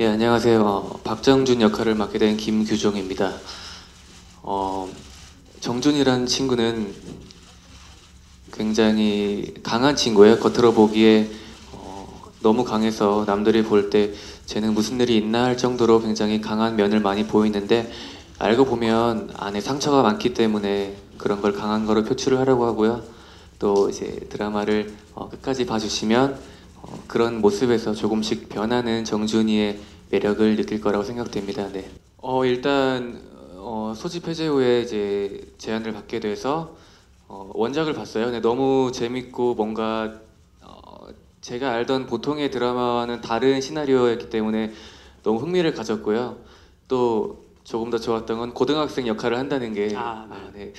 예, 안녕하세요. 어, 박정준 역할을 맡게 된 김규종입니다. 어, 정준이라는 친구는 굉장히 강한 친구예요. 겉으로 보기에 어, 너무 강해서 남들이 볼 때 쟤는 무슨 일이 있나 할 정도로 굉장히 강한 면을 많이 보이는데 알고 보면 안에 상처가 많기 때문에 그런 걸 강한 거로 표출을 하려고 하고요. 또 이제 드라마를 어, 끝까지 봐주시면 어, 그런 모습에서 조금씩 변하는 정준이의 매력을 느낄 거라고 생각됩니다. 네. 어 일단 어, 소집 해제 후에 이제 제안을 받게 돼서 어, 원작을 봤어요. 근데 너무 재밌고 뭔가 어, 제가 알던 보통의 드라마와는 다른 시나리오였기 때문에 너무 흥미를 가졌고요. 또 조금 더 좋았던 건 고등학생 역할을 한다는 게 아, 네. 아, 네.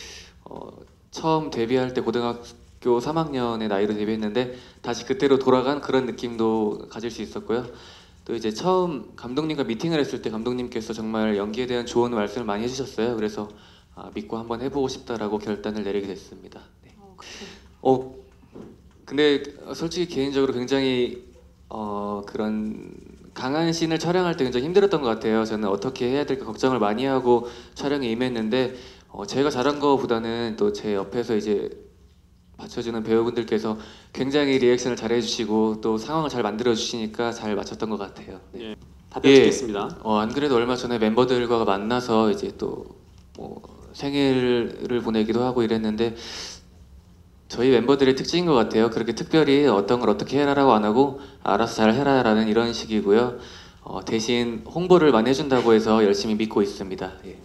어, 처음 데뷔할 때 고등학 교 3학년의 나이로 데뷔했는데 다시 그때로 돌아간 그런 느낌도 가질 수 있었고요. 또 이제 처음 감독님과 미팅을 했을 때 감독님께서 정말 연기에 대한 좋은 말씀을 많이 해주셨어요. 그래서 아, 믿고 한번 해보고 싶다라고 결단을 내리게 됐습니다. 네. 어. 어 근데 솔직히 개인적으로 굉장히 어 그런 강한 씬을 촬영할 때 굉장히 힘들었던 것 같아요. 저는 어떻게 해야 될까 걱정을 많이 하고 촬영에 임했는데 어 제가 잘한 거보다는 또 제 옆에서 이제 받쳐주는 배우분들께서 굉장히 리액션을 잘 해주시고 또 상황을 잘 만들어 주시니까 잘 맞췄던 것 같아요. 네. 예, 답변 예. 듣겠습니다. 어, 안 그래도 얼마 전에 멤버들과 만나서 이제 또 뭐 생일을 보내기도 하고 이랬는데 저희 멤버들의 특징인 것 같아요. 그렇게 특별히 어떤 걸 어떻게 해라라고 안 하고 알아서 잘 해라라는 이런 식이고요. 어, 대신 홍보를 많이 해준다고 해서 열심히 믿고 있습니다. 예.